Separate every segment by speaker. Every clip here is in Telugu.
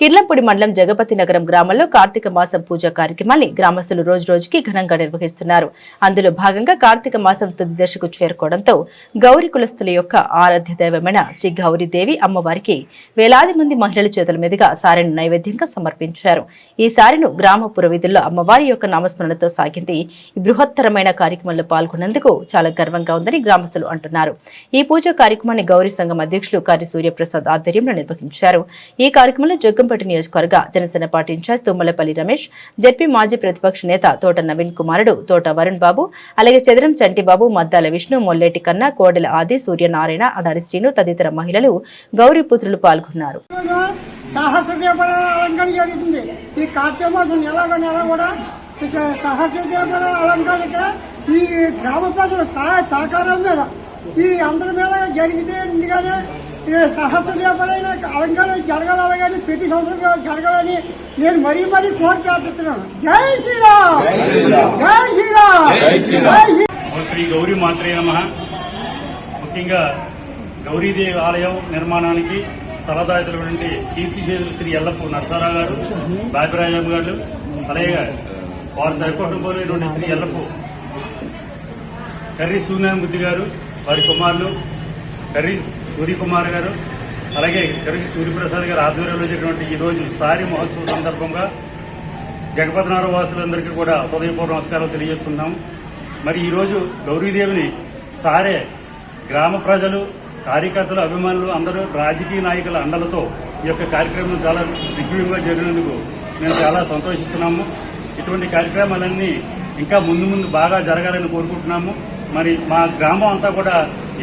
Speaker 1: కిర్లంపూడి మండలం జగపతి నగరం గ్రామంలో కార్తీక మాసం పూజ కార్యక్రమాన్ని గ్రామస్తులు రోజు రోజుకి ఘనంగా నిర్వహిస్తున్నారు. అందులో భాగంగా కార్తీక మాసం తుది దశకు చేరుకోవడంతో గౌరీ కులస్తుల యొక్క ఆరాధ్య దైవమైన శ్రీ గౌరీదేవి అమ్మవారికి వేలాది మంది మహిళల చేతుల మీదుగా సారెను నైవేద్యంగా సమర్పించారు. ఈ సారెను గ్రామ పురవీధుల్లో అమ్మవారి యొక్క నామస్మరణతో సాగింది. ఈ బృహత్తరమైన కార్యక్రమంలో పాల్గొన్నందుకు చాలా గర్వంగా ఉందని గ్రామస్తులు అంటున్నారు. ఈ పూజ కార్యక్రమాన్ని గౌరీ సంఘం అధ్యక్షులు కారి సూర్యప్రసాద్ ఆధ్వర్యంలో నిర్వహించారు. ఈ కార్యక్రమంలో జగ్గంపేట నియోజకవర్గ Janasena party incharge Tummalapalli Ramesh ZP మాజీ ప్రతిపక్ష నేత తోట నవీన్ కుమారుడు తోట వరుణ్ బాబు అలాగే చదరం చంటిబాబు మద్దాల విష్ణు మొల్లేటి కన్న కోడెల ఆది సూర్యనారాయణ అడారి శ్రీను తదితర మహిళలు గౌరీ పుత్రులు పాల్గొన్నారు.
Speaker 2: ఈ కూడా ఇక సహస్రదీపన ఈ గ్రామ ప్రజల సహాయ సహకారం మీద ఈ అందరి మీద జరిగితే ఎందుకంటే ఎందుకని ఈ సహస్రదీపమైన అలంకరణ జరగాలని కానీ ప్రతి సంవత్సరం జరగాలని నేను మరీ మరీ కోరి ప్రార్థిస్తున్నాను జై శ్రీరామ్! జై శ్రీరామ్! జై శ్రీ
Speaker 3: ఓ శ్రీ గౌరీ మాత్రే నమ. ముఖ్యంగా గౌరీదేవి ఆలయం నిర్మాణానికి సలదాయితులటువంటి కీర్తిశేషులు శ్రీ ఎల్లప్పు నరసారావు గారు బాపిరాజం గారు అలాగే వారు కోరినటువంటి శ్రీ ఎల్లప్పు కర్రీ సూర్యనారాయణ గారు వారి కుమారులు కర్రీ సూర్యకుమార్ గారు అలాగే కర్రీ సూర్యప్రసాద్ గారు ఆధ్వర్యంలో జరిగినటువంటి ఈ రోజు సారి మహోత్సవం సందర్భంగా జగపతినార వాసులందరికీ కూడా హృదయపూర్వ నమస్కారాలు తెలియజేసుకుందాం. మరి ఈరోజు గౌరీదేవిని సారే గ్రామ ప్రజలు కార్యకర్తలు అభిమానులు అందరూ రాజకీయ నాయకుల అండలతో ఈ యొక్క కార్యక్రమం చాలా దిగ్విజయంగా జరిగినందుకు మేము చాలా సంతోషిస్తున్నాము. ఇటువంటి కార్యక్రమాలన్నీ ఇంకా ముందు ముందు బాగా జరగాలని కోరుకుంటున్నాము. మరి మా గ్రామం అంతా కూడా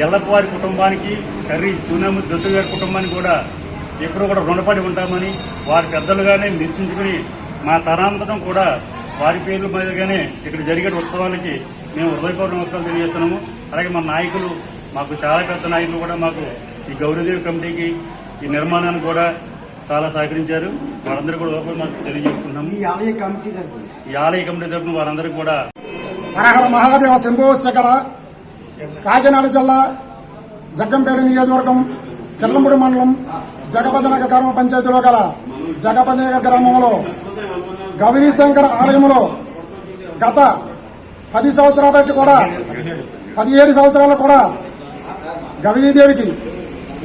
Speaker 3: ఎల్లప్పవారి కుటుంబానికి కర్రీ సూనమ్మ దత్తు గారి కుటుంబానికి కూడా ఎప్పుడూ కూడా రుణపడి ఉంటామని వారి పెద్దలుగానే నిశ్చయించుకుని మా తరాంతరం కూడా వారి పేర్ల మీదుగానే ఇక్కడ జరిగే ఉత్సవాలకి మేము హృదయపూర్వక నమస్కారం తెలియజేస్తున్నాము. అలాగే మా నాయకులు మాకు చాలా పెద్ద నాయకులు కూడా మాకు ఈ గౌరీదేవి కమిటీకి ఈ నిర్మాణానికి కూడా చాలా సహకరించారు. వారందరూ కూడా హృదయపూర్వక నమస్కారం తెలియజేసుకుంటున్నాము.
Speaker 2: ఈ ఆలయ కమిటీ
Speaker 3: ఈ ఆలయ కమిటీ తరఫున వారందరికీ కూడా
Speaker 4: హరహర మహాదేవ శంభో కాకినాడ జిల్లా జగ్గంపేట నియోజకవర్గం కిర్లంపూడి మండలం జగపతినగర్ గ్రామ పంచాయతీలో గల జగపతినగర్ గ్రామంలో గౌరీ శంకర్ ఆలయంలో గత పది సంవత్సరాల బట్టి కూడా పదిహేడు సంవత్సరాలు కూడా గౌరీదేవికి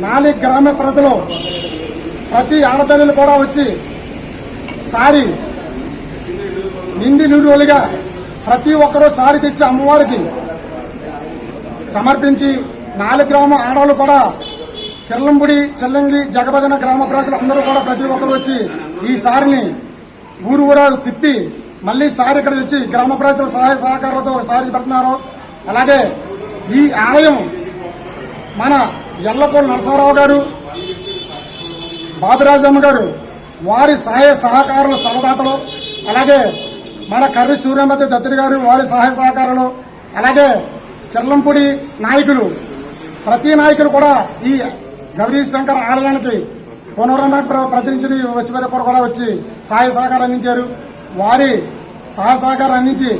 Speaker 4: నాలుగు గ్రామ ప్రజలు ప్రతి ఆడతల్లిలు కూడా వచ్చి సారి నిండి నిరులుగా ప్రతి ఒక్కరూ సారి తెచ్చి అమ్మవారికి సమర్పించి నాలుగు గ్రామ ఆడవాళ్ళు కూడా కిర్లంపుడి చెల్లంగి జగబదన గ్రామ ప్రజలు అందరూ కూడా ప్రతి ఒక్కరు వచ్చి ఈ సారిని ఊరు ఊరా తిప్పి మళ్ళీ సారి ఇక్కడ తెచ్చి గ్రామ ప్రజల సహాయ సహకారాలతో సారి పెడుతున్నారు. అలాగే ఈ ఆలయం మన ఎల్లపూడి నరసారావు గారు బాబురాజమ్మ గారు వారి సహాయ సహకారుల స్థలదాతలు అలాగే మన కర్రి సూర్యమతి దత్తుడి గారు వారి సహాయ సహకారాలు అలాగే కిర్లంపూడి నాయకులు ప్రతి నాయకులు కూడా ఈ గౌరీ శంకర్ ఆలయానికి పునరున్న ప్రతినిధి వచ్చి కూడా వచ్చి సహాయ సహకారం అందించారు. వారి సహాయ సహకారం అందించి